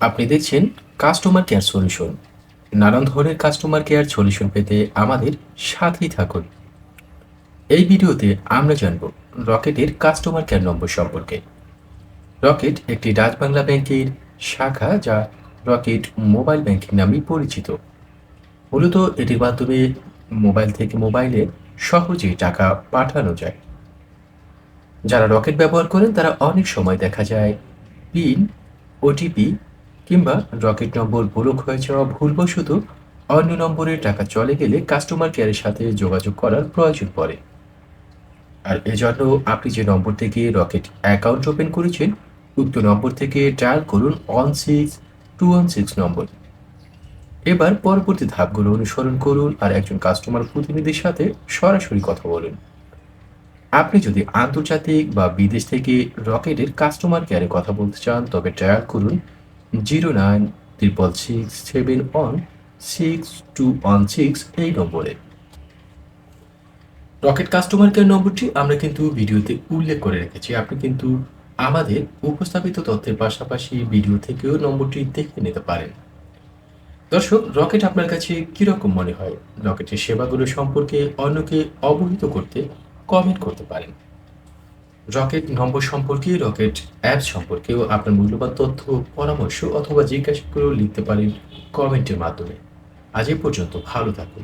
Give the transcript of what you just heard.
আপনি দেখছেন customer care solution নানান ধরনের কাস্টমার কেয়ার সলিউশন পেতে আমাদের সাথেই থাকুন। এই ভিডিওতে আমরা জানব রকেটের কাস্টমার কেয়ার নম্বর সম্পর্কে। রকেট একটি রাজবাংলা ব্যাংকের শাখা যা রকেট মোবাইল ব্যাংকিং নামে পরিচিত। মূলত এটির মাধ্যমে মোবাইল থেকে মোবাইলে সহজেই টাকা পাঠানো যায়। যারা রকেট ব্যবহার করেন তারা অনেক সময় দেখা যায় পিন ওটিপি কিংবা রকেট নম্বর ব্লক হয়ে যাওয়া ভুলবশত অন্য নম্বরে টাকা চলে গেলে কাস্টমার কেয়ারের সাথে যোগাযোগ করার প্রয়োজন পড়ে। আর এজন্য আপনি যে নম্বর থেকে রকেট অ্যাকাউন্ট ওপেন করেছেন, উক্ত নম্বর থেকে ডায়াল করুন one six two one six number. এবার পরবর্তী ধাপগুলো অনুসরণ করুন আর একজন কাস্টমার প্রতিনিধির সাথে সরাসরি কথা বলুন। আপনি যদি আন্তর্জাতিক বা বিদেশ থেকে রকেটের কাস্টমার কেয়ারে কথা বলতে চান, তবে ডায়াল করুন zero nine triple six seven one six two one six এই নম্বরে। রকেট কাস্টমার কেয়ার নম্বরটি আমরা কিন্তু ভিডিওতে উল্লেখ করে রেখেছি। আপনি কিন্তু আমাদের উপস্থাপিত তথ্যের পাশাপাশি ভিডিও থেকেও নম্বরটি দেখে নিতে পারেন। দর্শক, রকেট আপনার কাছে কীরকম মনে হয়? রকেটের সেবাগুলো সম্পর্কে অন্যকে অবহিত করতে কমেন্ট করতে পারেন। রকেট নম্বর সম্পর্কে রকেট অ্যাপ সম্পর্কেও আপনার মূল্যবান তথ্য, পরামর্শ অথবা জিজ্ঞাসা করেও লিখতে পারেন কমেন্টের মাধ্যমে। আজ এ পর্যন্ত, ভালো থাকুন।